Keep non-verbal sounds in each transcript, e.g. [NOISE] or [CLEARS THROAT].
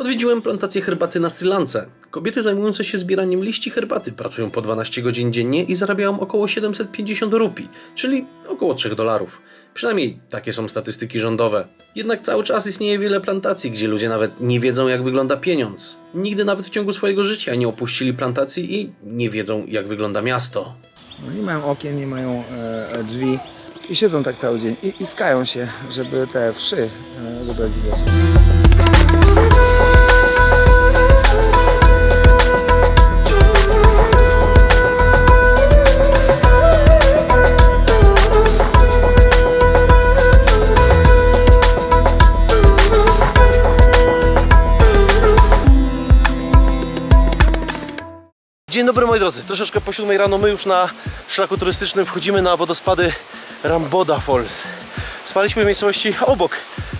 Odwiedziłem plantację herbaty na Sri Lance. Kobiety zajmujące się zbieraniem liści herbaty pracują po 12 godzin dziennie i zarabiają około 750 rupii, czyli około 3 dolarów. Przynajmniej takie są statystyki rządowe. Jednak cały czas istnieje wiele plantacji, gdzie ludzie nawet nie wiedzą, jak wygląda pieniądz. Nigdy nawet w ciągu swojego życia nie opuścili plantacji i nie wiedzą, jak wygląda miasto. Nie mają okien, nie mają e, e, drzwi i siedzą tak cały dzień i, i skają się, żeby te wszy e, wybrać z wioski. Dobry moi drodzy, troszeczkę po 7 rano my już na szlaku turystycznym wchodzimy na wodospady Ramboda Falls. Spaliśmy w miejscowości obok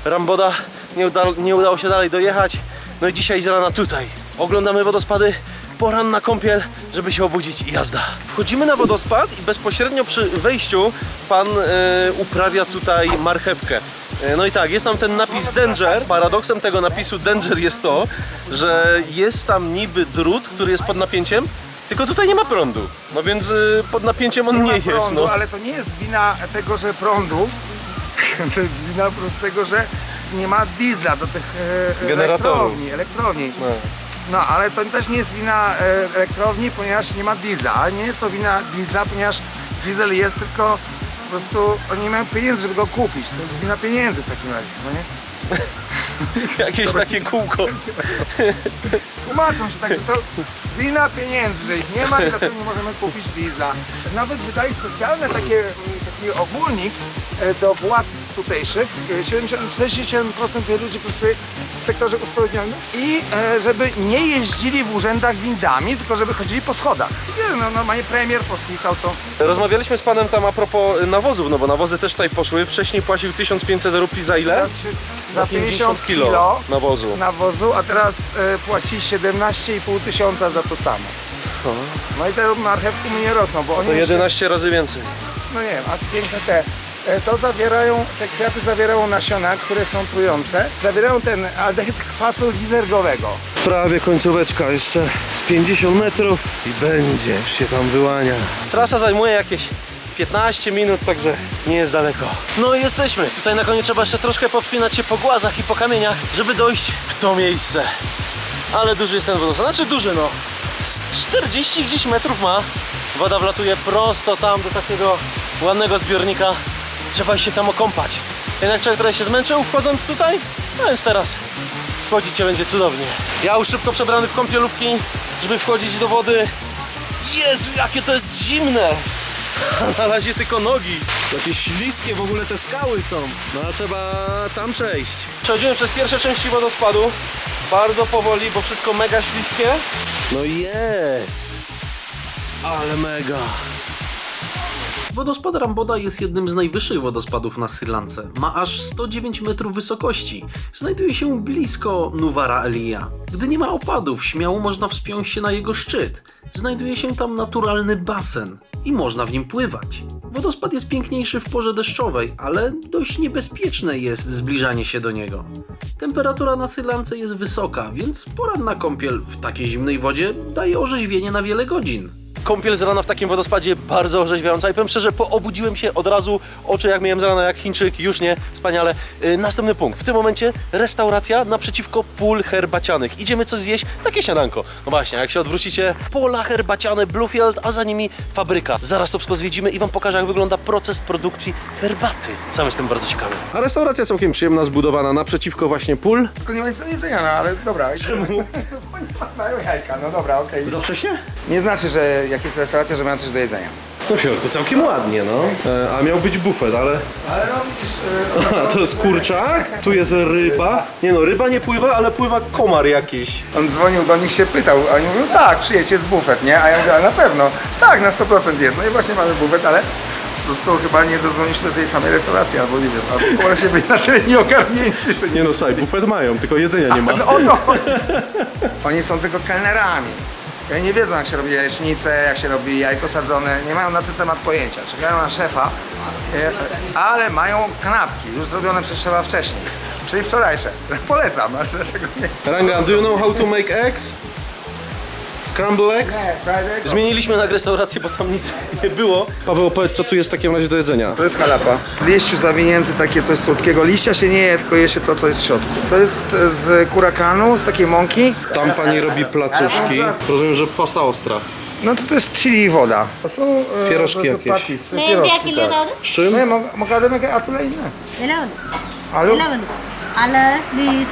Ramboda, nie, uda, nie udało się dalej dojechać, no i dzisiaj z rana tutaj. Oglądamy wodospady, poranna kąpiel, żeby się obudzić i jazda. Wchodzimy na wodospad i bezpośrednio przy wejściu pan e, uprawia tutaj marchewkę. E, No i tak, jest tam ten napis Danger. Paradoksem tego napisu Danger jest to, że jest tam niby drut, który jest pod napięciem, tylko tutaj nie ma prądu. No więc y, pod napięciem on nie, ma jest. prądu, No. ale to nie jest wina tego, że prądu, [LAUGHS] to jest wina po prostu tego, że nie ma diesla do tych e, Generatorów. elektrowni. elektrowni. No. No, ale to też nie jest wina e, elektrowni, ponieważ nie ma diesla, a nie jest to wina diesla, ponieważ diesel jest tylko po prostu oni nie mają pieniędzy, żeby go kupić. To jest wina pieniędzy w takim razie, no nie? [LAUGHS] [LAUGHS] Jakieś takie kółko. Tłumaczą się tak, że to wina pieniędzy, że ich nie ma i dlatego nie możemy kupić diesla. Nawet wydali specjalny takie, taki ogólnik e, do władz tutejszych. E, 70, 47% ludzi pracuje w sektorze usprawiedliwionym i e, żeby nie jeździli w urzędach windami, tylko żeby chodzili po schodach. Nie, no, normalnie premier podpisał to. Rozmawialiśmy z panem tam a propos nawozów, no bo nawozy też tutaj poszły. Wcześniej płacił 1500 rupii za ile? Teraz się za 50 kilo kilo nawozu. nawozu, a teraz e, płaci 17,5 tysiąca za to samo. No i te marchewki mu nie rosną, bo oni To muszą- 11 razy więcej. no nie wiem, a piękne te. E, To zawierają, te kwiaty zawierają nasiona, które są trujące. Zawierają ten aldehyd kwasu lizergowego. Prawie końcóweczka, jeszcze z 50 metrów i będzie, już się tam wyłania. Trasa zajmuje jakieś 15 minut, także nie jest daleko. No i jesteśmy. Tutaj na koniec trzeba jeszcze troszkę powspinać się po głazach i po kamieniach, żeby dojść w to miejsce. Ale duży jest ten wodospad. Znaczy duży no. Z 40 gdzieś metrów ma. Woda wlatuje prosto tam do takiego ładnego zbiornika. Trzeba się tam okąpać. Jednak człowiek trochę się zmęczył wchodząc tutaj, no więc teraz schodzić się będzie cudownie. Ja już szybko przebrany w kąpielówki, żeby wchodzić do wody. Jezu, jakie to jest zimne! [LAUGHS] Na razie tylko nogi. Jakieś śliskie w ogóle te skały są. No a trzeba tam przejść. Przechodzimy przez pierwsze części wodospadu. Bardzo powoli, bo wszystko mega śliskie. No jest! Ale mega! Wodospad Ramboda jest jednym z najwyższych wodospadów na Sri Lance. Ma aż 109 metrów wysokości. Znajduje się blisko Nuwara Elia. Gdy nie ma opadów, śmiało można wspiąć się na jego szczyt. Znajduje się tam naturalny basen i można w nim pływać. Wodospad jest piękniejszy w porze deszczowej, ale dość niebezpieczne jest zbliżanie się do niego. Temperatura na Sri Lance jest wysoka, więc poranna kąpiel w takiej zimnej wodzie daje orzeźwienie na wiele godzin. Kąpiel z rana w takim wodospadzie bardzo orzeźwiająca i powiem szczerze, poobudziłem się od razu, oczy jak miałem z rana jak Chińczyk, już nie, wspaniale. Yy, następny punkt, w tym momencie restauracja naprzeciwko pól herbacianych. Idziemy coś zjeść, takie śniadanko. No właśnie, jak się odwrócicie, pola herbaciane Bluefield, a za nimi fabryka. Zaraz to wszystko zwiedzimy i wam pokażę jak wygląda proces produkcji herbaty. Sam jestem bardzo ciekawy. A restauracja całkiem przyjemna, zbudowana naprzeciwko właśnie pól. Tylko nie ma nic do jedzenia, no ale dobra. Czemu? [LAUGHS] Mają jajka, no dobra, okej. Za wcześnie? Nie znaczy, że jak jest restauracja, że mają coś do jedzenia. No w środku całkiem ładnie, no. E, a miał być bufet, ale Ale no widzisz, [LAUGHS] A, to jest kurczak, tu jest ryba. Nie no, ryba nie pływa, ale pływa komar jakiś. On dzwonił do nich, się pytał, a oni mówią, tak, przyjedź, jest bufet, nie? A ja mówię, ale na pewno, tak, na 100% jest. No i właśnie mamy bufet, ale po prostu chyba nie zadzwoniliśmy do tej samej restauracji, albo nie wiem, albo może się być na tyle nieogarnięci, że nie... Nie no, słuchaj, bufet mają, tylko jedzenia nie ma. No o to chodzi. [LAUGHS] Oni są tylko kelnerami. I nie wiedzą, jak się robi jajecznicę, jak się robi jajko sadzone, nie mają na ten temat pojęcia. Czekają na szefa, e, ale mają kanapki, już zrobione przez szefa wcześniej. czyli wczorajsze. Polecam, ale dlaczego nie? Rangan, do you know how to make eggs? Scramble eggs? Zmieniliśmy na restaurację, bo tam nic nie było. Paweł, opowiedz, co tu jest w takim razie do jedzenia. To jest halapa. W liściu zawinięty takie coś słodkiego. Liścia się nie je, tylko je się to, co jest w środku. To jest e, z kurakanu, z takiej mąki. Tam pani robi placuszki. Rozumiem, że pasta ostra. No to, to jest chili i woda. To są e, Pierożki to jakieś. patis, pierożki, tak. Z czym? Ne, mo- mokademe que atla inne. Hello. Alo. Hello. Ale this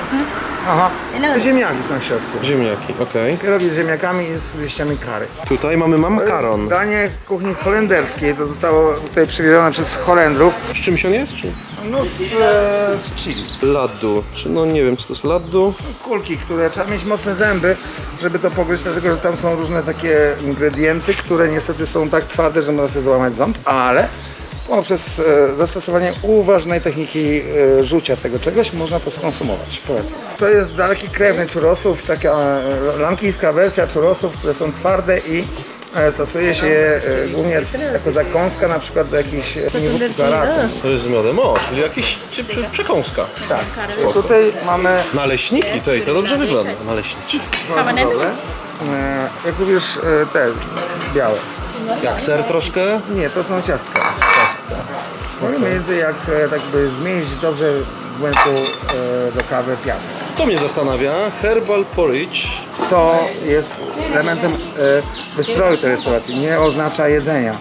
aha, ziemniaki są w środku. Ziemniaki, okej. Pierogi z ziemniakami i z liściami kary. Tutaj mamy To jest makaron. Danie kuchni holenderskiej, to zostało tutaj przywiezione przez Holendrów. Z czymś on jest? Czy? No z, e, z chili. Laddu. Czy no nie wiem, czy to jest laddu? Kulki, które trzeba mieć mocne zęby, żeby to pogryźć, dlatego że tam są różne takie ingredienty, które niestety są tak twarde, że można sobie złamać ząb, ale poprzez e, zastosowanie uważnej techniki e, rzucia tego czegoś można to skonsumować. Polecam. To jest daleki krewny churrosów, taka e, lankijska wersja churrosów, które są twarde i stosuje się je głównie jako zakąska na przykład do jakichś niewód To jest z miodem. O, czyli jakiś czy, czy, przekąska. Tak. I tutaj mamy Naleśniki? Tej, to dobrze wygląda. E, jak również e, te białe. Jak ser troszkę? Nie, to są ciastka. Mniej więcej jak e, tak by zmienić dobrze w młyku e, do kawy piasek. To mnie zastanawia. Herbal porridge. To jest elementem e, wystroju tej restauracji, nie oznacza jedzenia.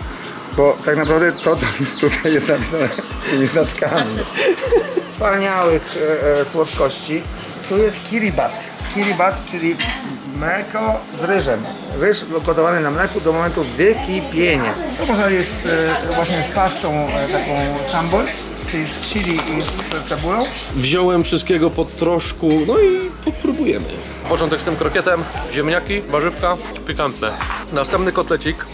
Bo tak naprawdę to, co jest tutaj jest napisane [LAUGHS] tymi znaczkami wspaniałych e, e, słodkości. Tu jest kiribat. Kiribat, czyli mleko z ryżem. Ryż gotowany na mleku do momentu wykipienia. To można jest e, właśnie z pastą e, taką sambol, czyli z chili i z cebulą. Wziąłem wszystkiego po troszku, no i popróbujemy. Początek z tym krokietem, ziemniaki, warzywka, pikantne. Następny kotlecik,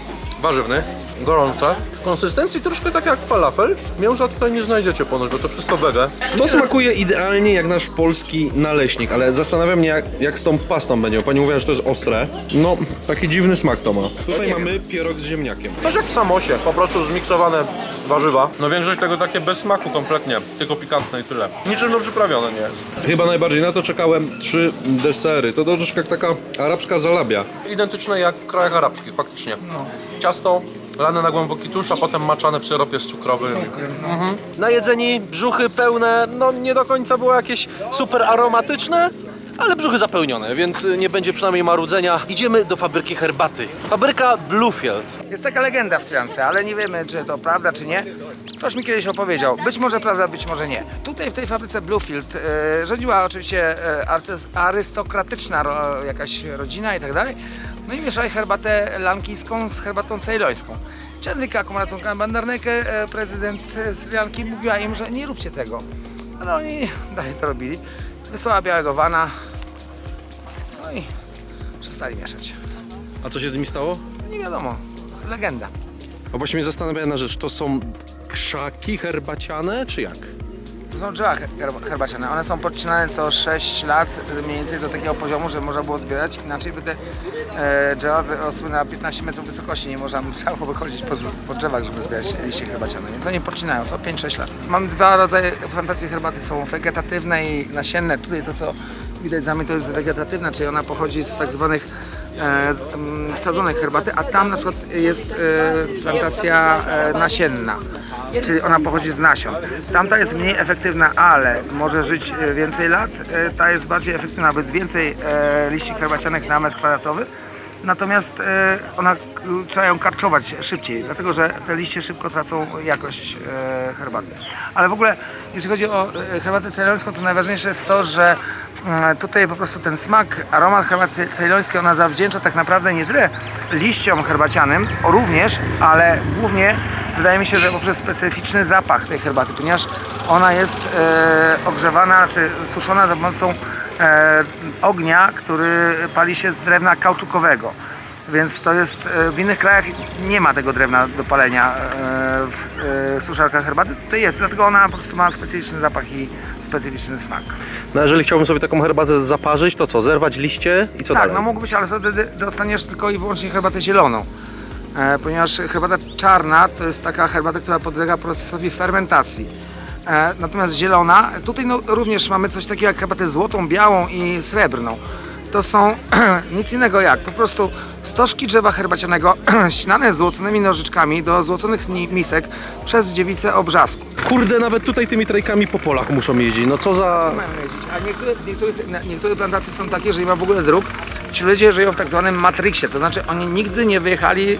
warzywny, gorące. W konsystencji troszkę tak jak falafel. Mięsa tutaj nie znajdziecie ponoć, bo to wszystko wege. To smakuje idealnie jak nasz polski naleśnik, ale zastanawiam mnie jak, jak z tą pastą będzie. Pani mówiła, że to jest ostre. No, taki dziwny smak to ma. Tutaj mamy pierog z ziemniakiem. Też jak w samosie, po prostu zmiksowane warzywa. No większość tego takie bez smaku kompletnie, tylko pikantne i tyle. Niczym no przyprawione nie jest. Chyba najbardziej na to czekałem trzy desery. To troszkę jak taka arabska zalabia. Identyczne jak w krajach arabskich, faktycznie. Ciasto lane na głęboki tusz, a potem maczane w syropie z cukrowym. Mhm. Najedzeni, brzuchy pełne, no nie do końca było jakieś super aromatyczne, ale brzuchy zapełnione, więc nie będzie przynajmniej marudzenia. Idziemy do fabryki herbaty. Fabryka Bluefield. Jest taka legenda w Sri Lance, ale nie wiemy, czy to prawda, czy nie. Ktoś mi kiedyś opowiedział. Być może prawda, być może nie. Tutaj w tej fabryce Bluefield e, rządziła oczywiście e, artys- arystokratyczna ro, jakaś rodzina i tak dalej. No i mieszali herbatę lankijską z herbatą cejlońską. Chandrika Kumaratunga Bandarneke, e, prezydent Sri Lanki, mówiła im, że nie róbcie tego. Ale oni dalej to robili. Wysłała białego wana. No i przestali mieszać. A co się z nimi stało? Nie wiadomo. Legenda. A właśnie mnie zastanawia jedna rzecz, to są krzaki herbaciane, czy jak? To są drzewa her- herbaciane. One są podcinane co 6 lat, mniej więcej do takiego poziomu, że można było zbierać. Inaczej by te e, drzewa wyrosły na 15 metrów wysokości. Nie można, trzeba [LAUGHS] było chodzić po, po drzewach, żeby zbierać liście herbaciane. Więc oni podcinają co 5-6 lat. Mam dwa rodzaje plantacji herbaty. Są wegetatywne i nasienne. Tutaj to, co widać za mnie, to jest wegetatywna, czyli ona pochodzi z tak zwanych e, z, mm, sadzonek herbaty, a tam na przykład jest e, plantacja e, nasienna czyli ona pochodzi z nasion. Tamta jest mniej efektywna, ale może żyć e, więcej lat. E, Ta jest bardziej efektywna, bo jest więcej e, liści herbacianych na metr kwadratowy. Natomiast e, ona trzeba ją karczować szybciej, dlatego że te liście szybko tracą jakość e, herbaty. Ale w ogóle, jeśli chodzi o e, herbatę cejlońską, to najważniejsze jest to, że tutaj po prostu ten smak, aromat herbaty cejlońskiej ona zawdzięcza tak naprawdę nie tyle liściom herbacianym, również, ale głównie wydaje mi się, że poprzez specyficzny zapach tej herbaty, ponieważ ona jest ogrzewana czy suszona za pomocą ognia, który pali się z drewna kauczukowego. Więc to jest, e, w innych krajach nie ma tego drewna do palenia e, w e, suszarkach herbaty. To jest, dlatego ona po prostu ma specyficzny zapach i specyficzny smak. No jeżeli chciałbym sobie taką herbatę zaparzyć, to co? Zerwać liście i co tak, dalej? no mógłbyś, ale wtedy dostaniesz tylko i wyłącznie herbatę zieloną. E, ponieważ herbata czarna to jest taka herbata, która podlega procesowi fermentacji. E, natomiast zielona, tutaj no, również mamy coś takiego jak herbatę złotą, białą i srebrną. To są [CLEARS THROAT] nic innego jak po prostu stożki drzewa herbacianego [CLEARS THROAT] ścinane złoconymi nożyczkami do złoconych misek przez dziewicę obrzasku. Kurde, nawet tutaj tymi trajkami po polach muszą jeździć. No co za... Mają jeździć. A niektóre, niektóre plantacje są takie, że nie ma w ogóle dróg. Ci ludzie żyją w tak zwanym matrixie, to znaczy oni nigdy nie wyjechali e,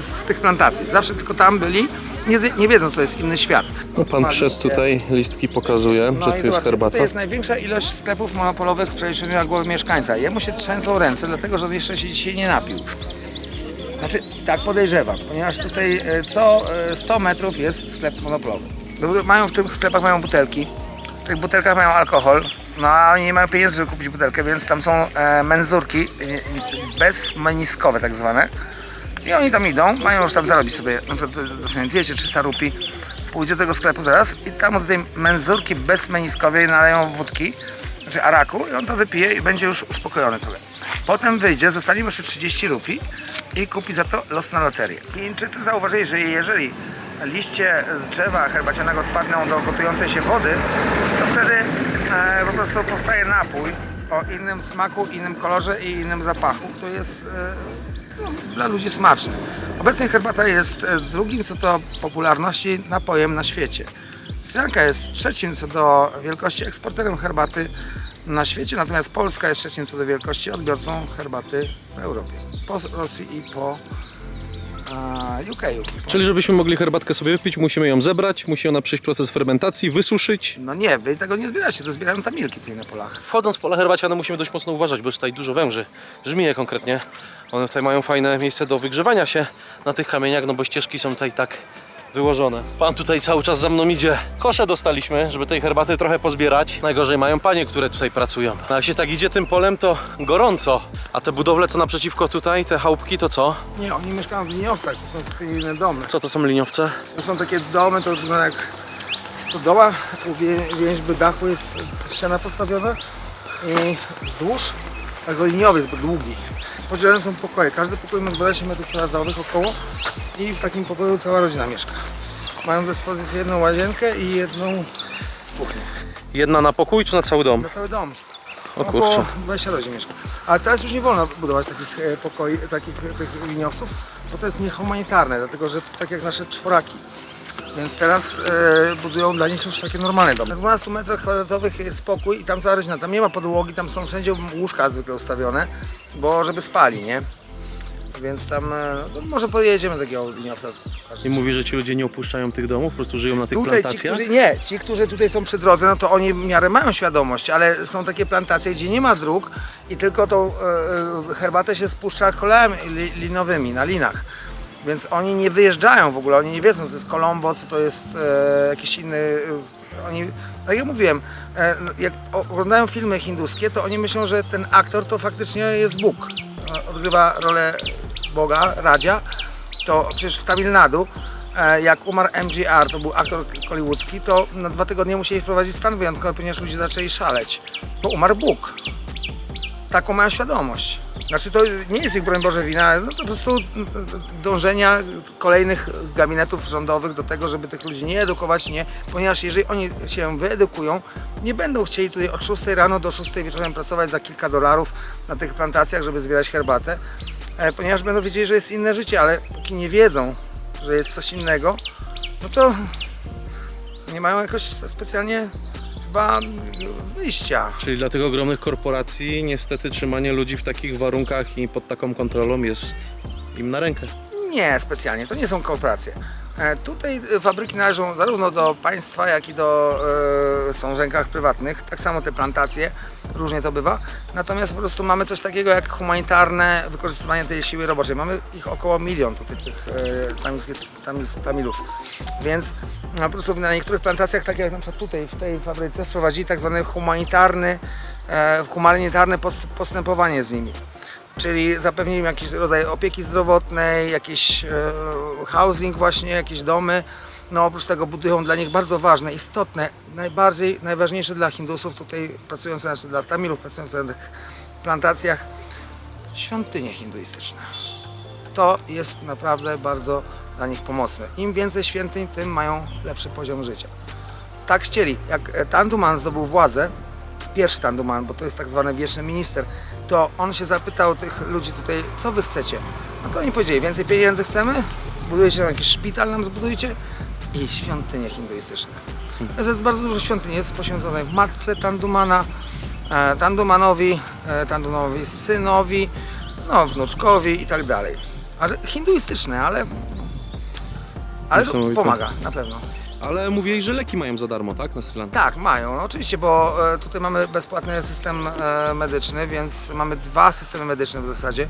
z tych plantacji. Zawsze tylko tam byli, nie, nie wiedzą co jest inny świat. No pan przez tutaj listki pokazuje, że No tu i jest herbata. tutaj jest największa ilość sklepów monopolowych w przeliczeniu na głowę mieszkańca. Jemu się trzęsą ręce, dlatego że on jeszcze się dzisiaj nie napił. Znaczy, tak podejrzewam, ponieważ tutaj e, co e, 100 metrów jest sklep monopolowy. No, Mają w tych sklepach mają butelki, w tych butelkach mają alkohol, no a oni nie mają pieniędzy, żeby kupić butelkę, więc tam są e, menzurki e, bezmeniskowe tak zwane. I oni tam idą, mają już tam zarobić sobie na przykład e, dosłownie 200 300 rupi, pójdzie do tego sklepu zaraz i tam do tej menzurki bezmeniskowej naleją wódki, znaczy araku i on to wypije i będzie już uspokojony trochę. Potem wyjdzie, zostanie jeszcze 30 rupi i kupi za to los na loterię. Chińczycy zauważyli, że jeżeli liście z drzewa herbacianego spadną do gotującej się wody, to wtedy e, po prostu powstaje napój o innym smaku, innym kolorze i innym zapachu, który jest e, no, dla ludzi smaczny. Obecnie herbata jest e, drugim co do popularności napojem na świecie. Sri jest trzecim co do wielkości eksporterem herbaty na świecie, natomiast Polska jest trzecim co do wielkości odbiorcą herbaty w Europie. Po Rosji i po e, UK. Czyli żebyśmy mogli herbatkę sobie wypić, musimy ją zebrać, musi ona przejść proces fermentacji, wysuszyć. No nie, wy tego nie zbieracie, to zbierają tamilki tutaj na polach. Wchodząc w pola herbaciane musimy dość mocno uważać, bo jest tutaj dużo węży, żmije konkretnie. One tutaj mają fajne miejsce do wygrzewania się na tych kamieniach, no bo ścieżki są tutaj tak wyłożone. Pan tutaj cały czas za mną idzie. Kosze dostaliśmy, żeby tej herbaty trochę pozbierać. Najgorzej mają panie, które tutaj pracują. No jak się tak idzie tym polem, to gorąco. A te budowle, co naprzeciwko tutaj, te chałupki, to co? Nie, oni mieszkają w liniowcach, to są zupełnie inne domy. Co to są liniowce? To są takie domy, to wygląda jak stodoła, u wię- więźby dachu jest ściana postawiona i wzdłuż tego liniowy jest długi. Podzielone są pokoje, każdy pokój ma 12 metrów kwadratowych około i w takim pokoju cała rodzina mieszka. Mają do dyspozycji jedną łazienkę i jedną kuchnię. Jedna na pokój czy na cały dom? Na cały dom. O Około kurczę. 20 rodzin mieszka. Ale teraz już nie wolno budować takich e, pokoi, takich tych liniowców, bo to jest niehumanitarne, dlatego że tak jak nasze czworaki. Więc teraz e, budują dla nich już takie normalne domy. Na 12 metrach kwadratowych jest spokój i tam cała rodzina. Tam nie ma podłogi, tam są wszędzie łóżka zwykle ustawione, bo żeby spali, nie? Więc tam, e, no, może pojedziemy do takiego liniowca. I mówi, że ci ludzie nie opuszczają tych domów, po prostu żyją na tych Tutaj ci, plantacjach. którzy, nie, ci, którzy tutaj są przy drodze, no to oni w miarę mają świadomość, ale są takie plantacje, gdzie nie ma dróg i tylko tą e, e, herbatę się spuszcza kolem li, linowymi, na linach. Więc oni nie wyjeżdżają w ogóle, oni nie wiedzą, co jest Kolombo, co to jest e, jakiś inny... E, oni, tak jak mówiłem, e, jak oglądają filmy hinduskie, to oni myślą, że ten aktor to faktycznie jest Bóg. E, Odgrywa rolę Boga, Radzia, to przecież w Tamil Nadu, e, jak umarł MGR, to był aktor hollywoodzki, to na dwa tygodnie musieli wprowadzić stan wyjątkowy, ponieważ ludzie zaczęli szaleć, bo umarł Bóg. Taką mają świadomość. Znaczy to nie jest ich, broń Boże, wina, no to po prostu dążenia kolejnych gabinetów rządowych do tego, żeby tych ludzi nie edukować, nie, ponieważ jeżeli oni się wyedukują, nie będą chcieli tutaj od 6 rano do 6 wieczorem pracować za kilka dolarów na tych plantacjach, żeby zbierać herbatę, e, ponieważ będą wiedzieli, że jest inne życie, ale póki nie wiedzą, że jest coś innego, no to nie mają jakoś specjalnie chyba wyjścia. Czyli dla tych ogromnych korporacji niestety trzymanie ludzi w takich warunkach i pod taką kontrolą jest im na rękę. Nie, specjalnie, to nie są korporacje. E, Tutaj e, fabryki należą zarówno do państwa, jak i do e, są w rękach prywatnych. Tak samo te plantacje, różnie to bywa. Natomiast po prostu mamy coś takiego jak humanitarne wykorzystywanie tej siły roboczej. Mamy ich około milion tutaj tych e, tamilskich, tamils, Tamilów. Więc no, po prostu na niektórych plantacjach, tak jak na przykład tutaj w tej fabryce, wprowadzili tak zwany humanitarny, e, humanitarne post- postępowanie z nimi czyli zapewnili jakiś rodzaj opieki zdrowotnej, jakiś e, housing właśnie, jakieś domy. No oprócz tego budują dla nich bardzo ważne, istotne, najbardziej, najważniejsze dla Hindusów tutaj pracujących, znaczy dla Tamilów pracujących na tych plantacjach, świątynie hinduistyczne. To jest naprawdę bardzo dla nich pomocne. Im więcej świątyń, tym mają lepszy poziom życia. tak chcieli. Jak e, Tanduman zdobył władzę, pierwszy Tanduman, bo to jest tak zwany wieczny minister, to on się zapytał tych ludzi tutaj, co wy chcecie? No to oni powiedzieli, więcej pieniędzy chcemy, budujecie tam jakiś szpital, nam zbudujcie i świątynie hinduistyczne. Jest bardzo dużo świątyń, jest poświęconych matce Tandumana, e, Tandumanowi, e, Tandumanowi synowi, no, wnuczkowi i tak dalej. Ale hinduistyczne, ale, ale to Niesamowite. pomaga na pewno. Ale mówili, że leki mają za darmo, tak? Na Sri Lance. Tak, mają, no, oczywiście, bo e, tutaj mamy bezpłatny system e, medyczny, więc mamy dwa systemy medyczne w zasadzie.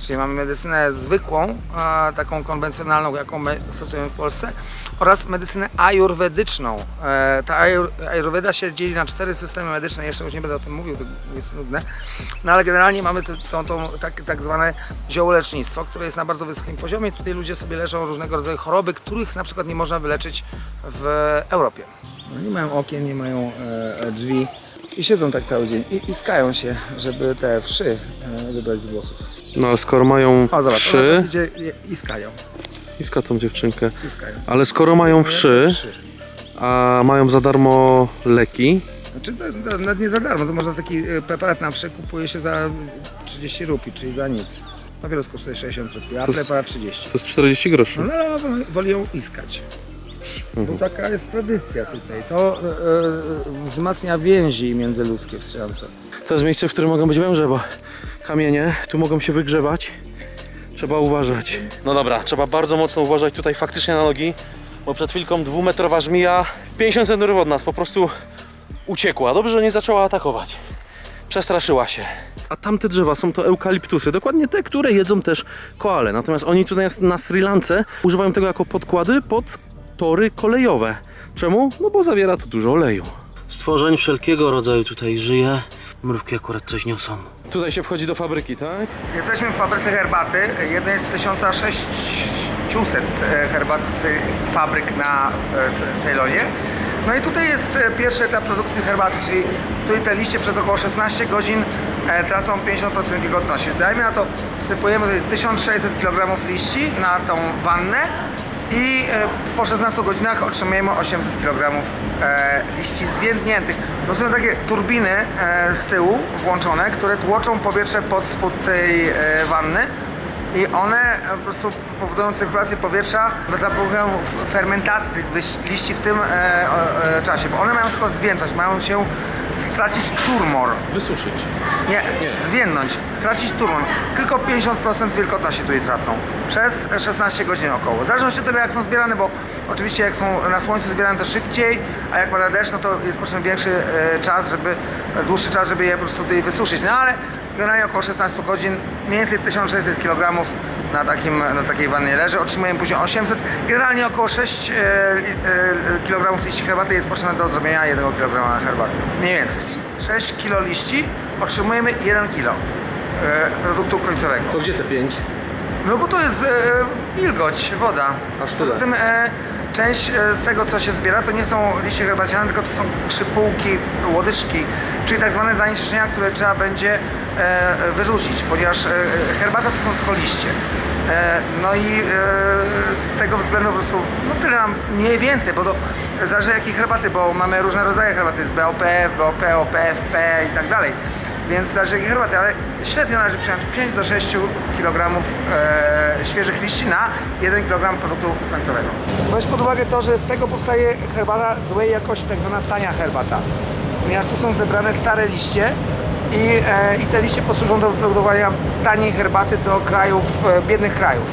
Czyli mamy medycynę zwykłą, e, taką konwencjonalną, jaką my stosujemy w Polsce, oraz medycynę ajurwedyczną. E, ta ajur, ajurweda się dzieli na cztery systemy medyczne, jeszcze już nie będę o tym mówił, to jest nudne. No ale generalnie mamy tą, tak, tak zwane ziołolecznictwo, które jest na bardzo wysokim poziomie. Tutaj ludzie sobie leczą różnego rodzaju choroby, których na przykład nie można wyleczyć w Europie. No, nie mają okien, nie mają e, drzwi i siedzą tak cały dzień i iskają się, żeby te wszy e, wybrać z włosów. No ale skoro mają O, zobacz, ona wszy, idzie i- iskają, iska tą dziewczynkę, iskają. ale skoro mają wszy, a mają za darmo leki, Znaczy, to, to nawet nie za darmo, to można taki e, preparat na wszy kupuje się za 30 rupii, czyli za nic. Papieros kosztuje 60 rupii, a To preparat 30. to jest 40 groszy. No ale woli- woli ją iskać. Bo taka jest tradycja tutaj. To e, e, wzmacnia więzi międzyludzkie w Sri Lance. To jest miejsce, w którym mogą być węże, bo kamienie tu mogą się wygrzewać. Trzeba uważać. No dobra, trzeba bardzo mocno uważać tutaj faktycznie na nogi, bo przed chwilką dwumetrowa żmija 50 cm od nas po prostu uciekła. Dobrze, że nie zaczęła atakować. Przestraszyła się. A tamte drzewa są to eukaliptusy, dokładnie te, które jedzą też koale. Natomiast oni tutaj na Sri Lance używają tego jako podkłady pod tory kolejowe. Czemu? No bo zawiera to dużo oleju. Stworzeń wszelkiego rodzaju tutaj żyje. Mrówki akurat coś niosą. Tutaj się wchodzi do fabryki, tak? Jesteśmy w fabryce herbaty, jednej z 1600 e, herbatych fabryk na e, Ce- Ceylonie. No i tutaj jest e, pierwszy etap produkcji herbaty, czyli tutaj te liście przez około 16 godzin tracą 50% wilgotności. Dajmy na to, wsypujemy tutaj 1600 kg liści na tą wannę i e, po 16 godzinach otrzymujemy 800 kg e, liści zwiędniętych. To są takie turbiny e, z tyłu włączone, które tłoczą powietrze pod spód tej wanny i one po prostu powodują cyrkulację powietrza, zapomagają f- fermentacji tych liści w tym czasie, bo one mają tylko zwiędność, mają się stracić turmor. Wysuszyć. Nie, zwiędnąć, stracić turmon. Tylko 50% wilgotności tutaj tracą. Przez 16 godzin około. W zależności od tego, jak są zbierane, bo oczywiście jak są na słońcu zbierane to szybciej, a jak pada deszcz, no to jest potrzebny większy e, czas, żeby, dłuższy czas, żeby je po prostu tutaj wysuszyć. No ale generalnie około 16 godzin, mniej więcej 1600 kg na, takim, na takiej wannie leży. Otrzymujemy później 800. Generalnie około 6 e, li- e, kg liści herbaty jest potrzebne do zrobienia 1 kg herbaty. Mniej więcej. 6 kg liści otrzymujemy 1 kg e, produktu końcowego. To gdzie te pięć? No bo to jest e, wilgoć, woda. Aż Poza tyle. tym e, część e, z tego, co się zbiera, to nie są liście herbaciane, tylko to są szypułki, łodyżki, czyli tak zwane zanieczyszczenia, które trzeba będzie e, wyrzucić, ponieważ e, herbata to są tylko liście. No i z tego względu po prostu, no tyle nam mniej więcej, bo to zależy jakiej herbaty, bo mamy różne rodzaje herbaty, jest BOPF, BOP, OPF, P i tak dalej więc zależy jakiej herbaty, ale średnio należy przyjąć 5 do 6 kg e, świeżych liści na 1 kg produktu końcowego. Weź pod uwagę to, że z tego powstaje herbata złej jakości, tak zwana tania herbata, ponieważ tu są zebrane stare liście i, e, i te liście posłużą do wyprodukowania taniej herbaty do krajów, e, biednych krajów.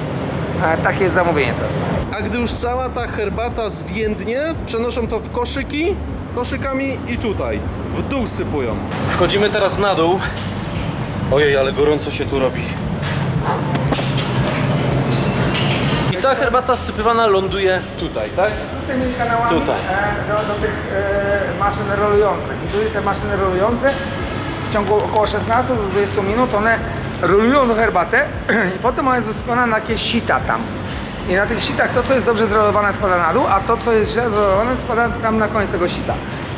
E, takie jest zamówienie teraz. A gdy już cała ta herbata zwiędnie, przenoszą to w koszyki, koszykami i tutaj, w dół sypują. Wchodzimy teraz na dół. Ojej, ale gorąco się tu robi. I ta herbata sypywana ląduje tutaj, tak? tymi kanałami Tutaj. e, do, do tych e, maszyn rolujących. I tutaj te maszyny rolujące w ciągu około 16 do 20 minut one rolują do herbatę [CLEARS THROAT] i potem ona jest wysypana na jakieś sita tam. I na tych sitach to, co jest dobrze zrolowane spada na dół, a to, co jest źle zrolowane spada tam na koniec tego sita.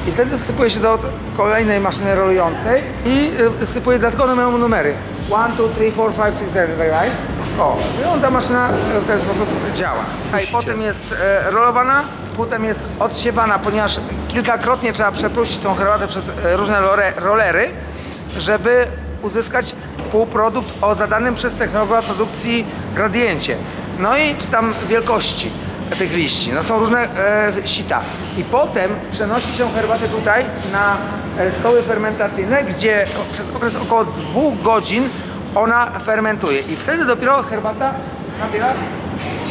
I wtedy wsypuje się do kolejnej maszyny rolującej i y, sypuje, dlatego one mają numery. 1, 2, 3, 4, 5, 6, 7 i tak dalej. O, i on ta maszyna w ten sposób działa. I potem jest e, rolowana, potem jest odsiewana, ponieważ kilkakrotnie trzeba przepuścić tą herbatę przez różne lore, rolery, żeby uzyskać półprodukt o zadanym przez technologa produkcji gradiencie. No i czy tam wielkości tych liści. No są różne e, sita. I potem przenosi się herbatę tutaj na e, stoły fermentacyjne, gdzie przez okres około dwóch godzin ona fermentuje. I wtedy dopiero herbata nabiera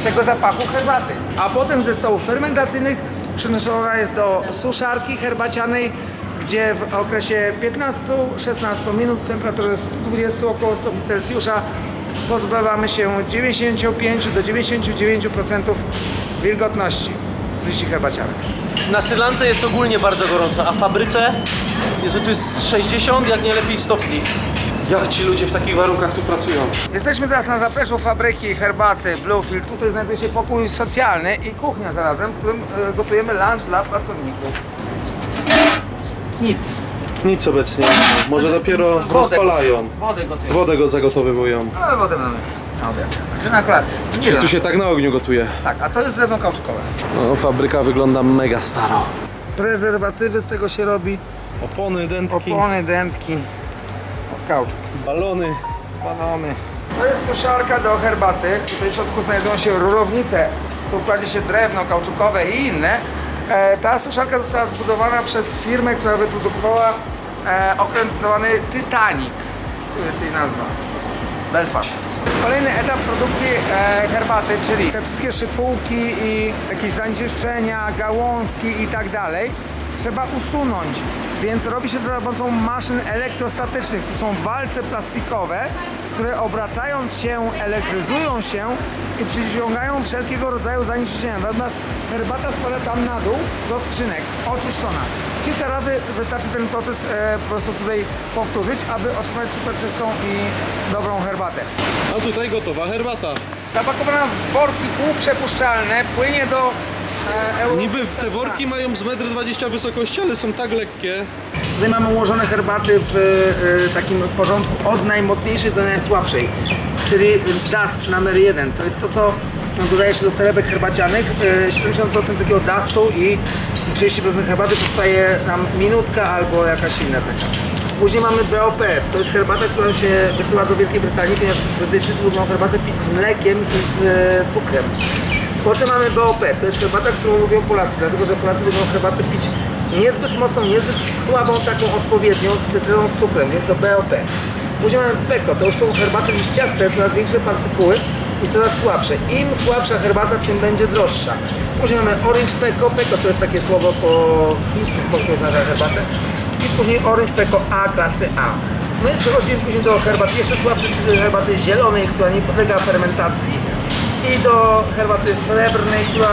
tego zapachu herbaty. A potem ze stołów fermentacyjnych przenoszona jest do suszarki herbacianej, gdzie w okresie 15-16 minut w temperaturze 120 około stopni Celsjusza pozbywamy się 95 do 99% wilgotności z liści herbacianych. Na Sri Lance jest ogólnie bardzo gorąco, a w fabryce jest tu jest 60, jak nie lepiej stopni. Jak ci ludzie w takich warunkach tu pracują? Jesteśmy teraz na zapleczu fabryki herbaty Bluefield. Tutaj znajduje się pokój socjalny i kuchnia zarazem, w którym e, gotujemy lunch dla pracowników. Nic. Nic obecnie. Może dopiero rozpalają. Wodę. Wodę go zagotowywują. No wodę mamy na obiad. Czy na kolację. Nie wiem. Tu się tak na ogniu gotuje. Tak, a to jest drewno kauczkowe. No, fabryka wygląda mega staro. Prezerwatywy z tego się robi. Opony, dętki, Opony, dętki, kauczuk. balony. balony. To jest suszarka do herbaty. Tutaj w środku znajdują się rurownice. Tu kładzie się drewno kauczukowe i inne. E, ta suszarka została zbudowana przez firmę, która wyprodukowała e, okręt zwany Titanic. Tu jest jej nazwa. Belfast. Kolejny etap produkcji e, herbaty, czyli te wszystkie szypułki i jakieś zanieczyszczenia, gałązki i tak dalej trzeba usunąć. Więc robi się to za pomocą maszyn elektrostatycznych. To są walce plastikowe, które obracając się elektryzują się i przyciągają wszelkiego rodzaju zanieczyszczenia. Natomiast herbata spada tam na dół do skrzynek, oczyszczona. Kilka razy wystarczy ten proces e, po prostu tutaj powtórzyć, aby otrzymać super czystą i dobrą herbatę. A tutaj gotowa herbata. Zapakowana w worki półprzepuszczalne, płynie do e, Europy. Niby te worki mają z 1,20 m wysokości, ale są tak lekkie. Tutaj mamy ułożone herbaty w e, takim porządku od najmocniejszej do najsłabszej, czyli dust numer jeden. To jest to, co dodaje się do torebek herbacianych. E, 70% takiego dustu i 30% herbaty powstaje nam minutka albo jakaś inna taka. Później mamy BOPF, to jest herbata, którą się wysyła do Wielkiej Brytanii, ponieważ Brytyjczycy lubią herbatę pić z mlekiem i z e, cukrem. Potem mamy BOP, to jest herbata, którą lubią Polacy, dlatego że Polacy lubią herbatę pić niezbyt mocną, niezbyt słabą, taką odpowiednią, z cytryną, z cukrem, więc to BOP. Później mamy PEKO, to już są herbaty liściaste, coraz większe partykuły i coraz słabsze. Im słabsza herbata, tym będzie droższa. Później mamy Orange PEKO, PEKO to jest takie słowo po chińsku, prostu oznacza herbatę. I później Orange PEKO A klasy A. My przechodzimy później do herbaty jeszcze słabszej, czyli herbaty zielonej, która nie podlega fermentacji i do herbaty srebrnej, która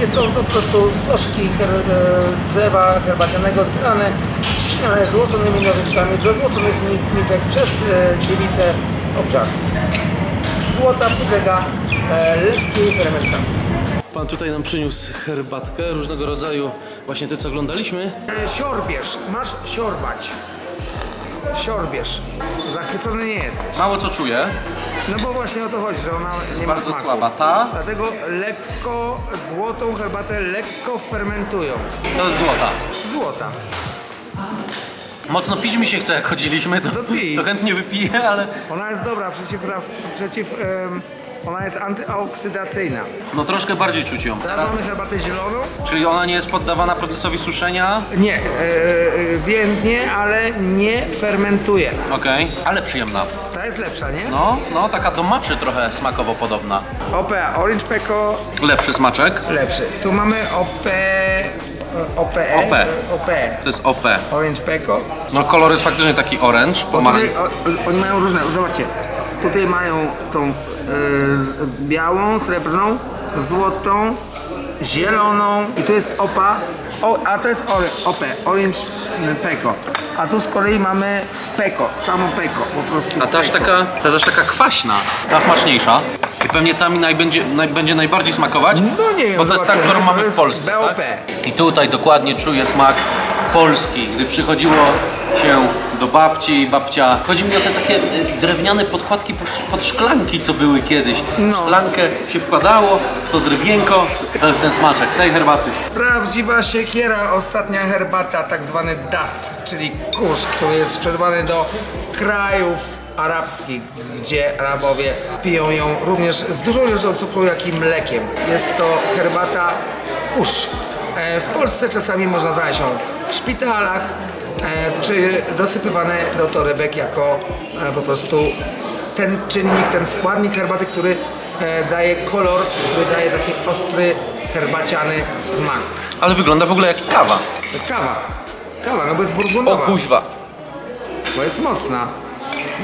jest są to po prostu stożki her, e, drzewa herbacianego zbierane, ściśniane złoconymi nożyczkami do złoconych mis- misek przez e, dziewicę obrzasku. Złota podlega e, lekkiej fermentacji. Pan tutaj nam przyniósł herbatkę różnego rodzaju, właśnie te co oglądaliśmy. E, Siorbierz, masz siorbać. Siorbierz. Zachwycony nie jesteś. Mało co czuję. No bo właśnie o to chodzi, że ona nie ma Bardzo smaku. słaba ta. Dlatego lekko, złotą herbatę lekko fermentują. To jest złota. Złota. Mocno pić mi się chce, jak chodziliśmy, to, To pij. to chętnie wypiję, ale Ona jest dobra przeciw, przeciw em, ona jest antyoksydacyjna. no troszkę bardziej czuć ją. Teraz mamy herbatę zieloną. Czyli ona nie jest poddawana procesowi suszenia? Nie, e, e, więdnie, ale nie fermentuje. Okej, ale przyjemna. Ta jest lepsza, nie? No, no, taka do maczy trochę smakowo podobna. OPA, Orange Peko Lepszy smaczek. lepszy. Tu mamy OP... OPE. OP. OP. To jest OP. Orange Peko. No kolor jest faktycznie taki orange, tutaj, pomarańczowy. o, oni mają różne, zobaczcie. Tutaj mają tą e, białą, srebrną, złotą, zieloną i tu jest opa, o, a to jest OP, Orange Peko. A tu z kolei mamy Peko, samo Peko, po prostu A ta aż Peko. taka, ta jest aż taka kwaśna, ta smaczniejsza. I pewnie ta mi naj, będzie, naj, będzie najbardziej smakować, No nie wiem, bo to jest ta, zobaczymy. którą To mamy w jest Polsce. BOP. Tak? I tutaj dokładnie czuję smak polski, gdy przychodziło się do babci, babcia. Chodzi mi o te takie y, drewniane podkładki pod- pod szklanki, co były kiedyś. No. Szklankę się wkładało w to drewienko. To jest ten smaczek tej herbaty. Prawdziwa siekiera, ostatnia herbata, tak zwany dust, czyli kurz, który jest sprzedawany do krajów arabskich, gdzie Arabowie piją ją również z dużą ilością cukru, jak i mlekiem. Jest to herbata kurz. E, W Polsce czasami można znaleźć ją w szpitalach, e, czy dosypywane do torebek jako e, po prostu ten czynnik, ten składnik herbaty, który e, daje kolor, który daje taki ostry, herbaciany smak. Ale wygląda w ogóle jak kawa. Kawa. Kawa, no bo jest burgundowa. Bo jest mocna.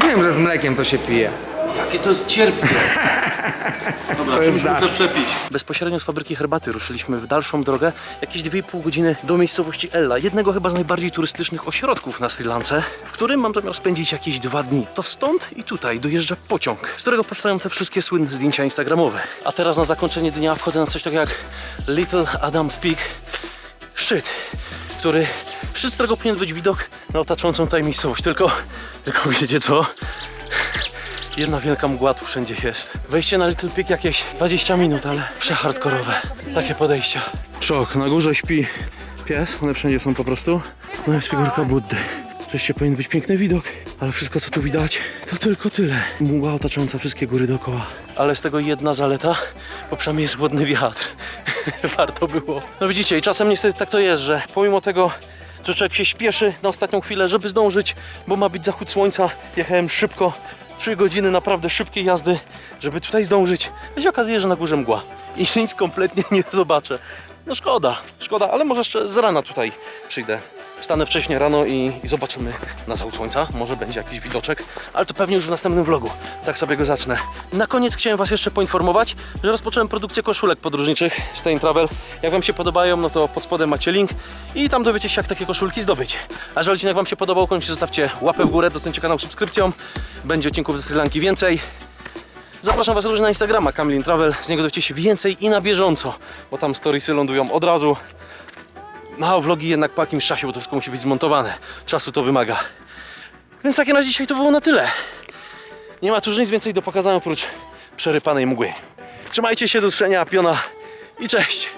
Wiem, że z mlekiem to się pije. Jakie to jest cierpkie. [LAUGHS] Dobra, To jest czymś muszę przepić. Bezpośrednio z fabryki herbaty ruszyliśmy w dalszą drogę, jakieś 2,5 godziny do miejscowości Ella, jednego chyba z najbardziej turystycznych ośrodków na Sri Lance, w którym mam zamiar spędzić jakieś dwa dni. To stąd i tutaj dojeżdża pociąg, z którego powstają te wszystkie słynne zdjęcia instagramowe. A teraz na zakończenie dnia wchodzę na coś takiego jak Little Adam's Peak, szczyt, który, szczyt z którego powinien być widok na otaczającą tutaj miejscowość, tylko, tylko wiecie co? Jedna wielka mgła tu wszędzie jest. Wejście na Little Peak jakieś 20 minut, ale przehardkorowe. Takie podejścia. Szok, na górze śpi pies, one wszędzie są po prostu. No jest figurka Buddy. Oczywiście powinien być piękny widok, ale wszystko co tu widać to tylko tyle. Mgła otaczająca wszystkie góry dookoła. Ale z tego jedna zaleta, bo przynajmniej jest ładny wiatr. [LAUGHS] Warto było. No widzicie, i czasem niestety tak to jest, że pomimo tego, że człowiek się śpieszy na ostatnią chwilę, żeby zdążyć, bo ma być zachód słońca, jechałem szybko, 3 godziny naprawdę szybkiej jazdy, żeby tutaj zdążyć. A się okazuje, że na górze mgła i [LAUGHS] nic kompletnie nie zobaczę. No szkoda, szkoda, ale może jeszcze z rana tutaj przyjdę. Wstanę wcześniej rano i, i zobaczymy na zachód słońca. Może będzie jakiś widoczek, ale to pewnie już w następnym vlogu. Tak sobie go zacznę. Na koniec chciałem Was jeszcze poinformować, że rozpocząłem produkcję koszulek podróżniczych Stay Travel. Jak Wam się podobają, no to pod spodem macie link i tam dowiecie się, jak takie koszulki zdobyć. A jeżeli odcinek Wam się podobał, koniecznie zostawcie łapę w górę, dostańcie kanał subskrypcją. Będzie odcinków ze Sri Lanki więcej. Zapraszam Was również na Instagrama Kamilin Travel. Z niego dowiecie się więcej i na bieżąco, bo tam storiesy lądują od razu. No vlogi jednak po jakimś czasie, bo to wszystko musi być zmontowane. Czasu to wymaga. Więc takie na dzisiaj to było na tyle. Nie ma tu już nic więcej do pokazania oprócz przerypanej mgły. Trzymajcie się, do usłyszenia, piona i cześć!